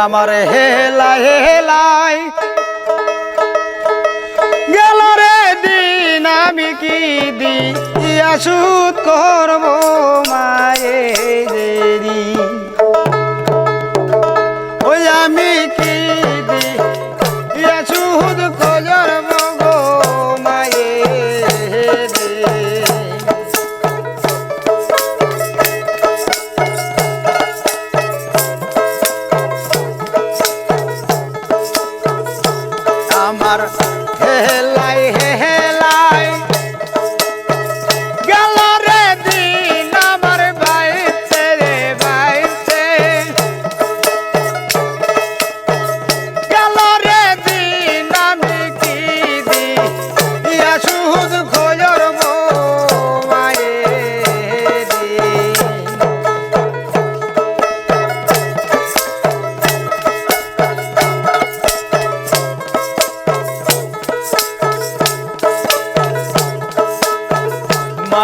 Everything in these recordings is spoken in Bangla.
আমার হেলা হেলাই। গেল রে দিন আমি কি দি আসুত করব মায়ে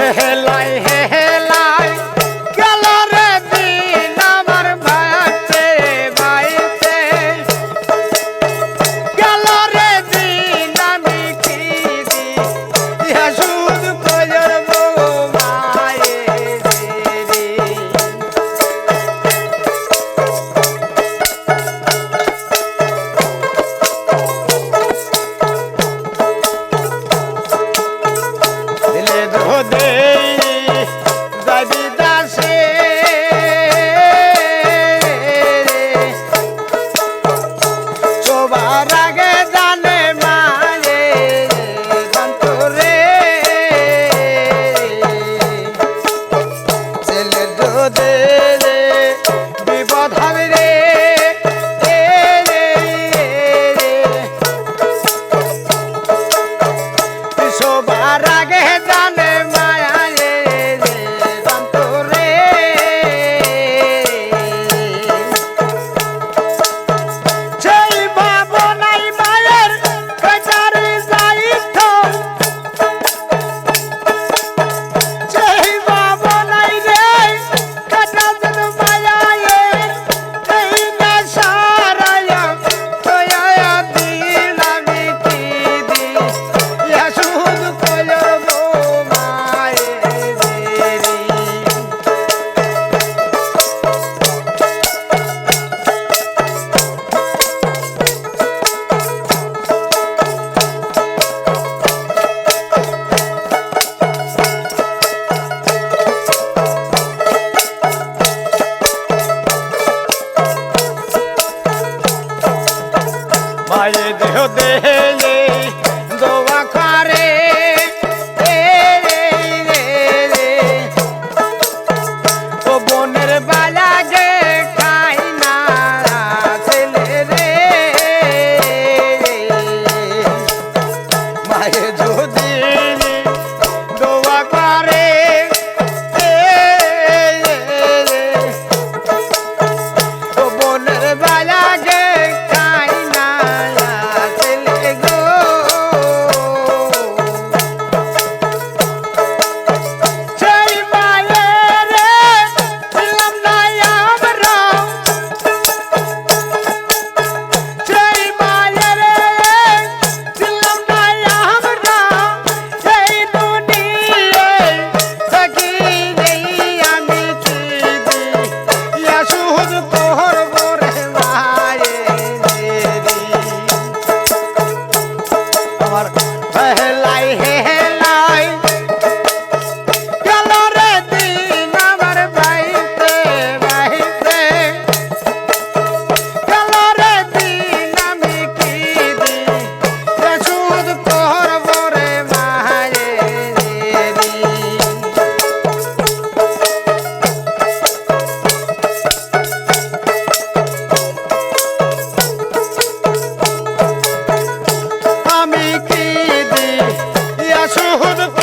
hey, hey, lie, hey, hey. i ragazzi Hazretler সুদ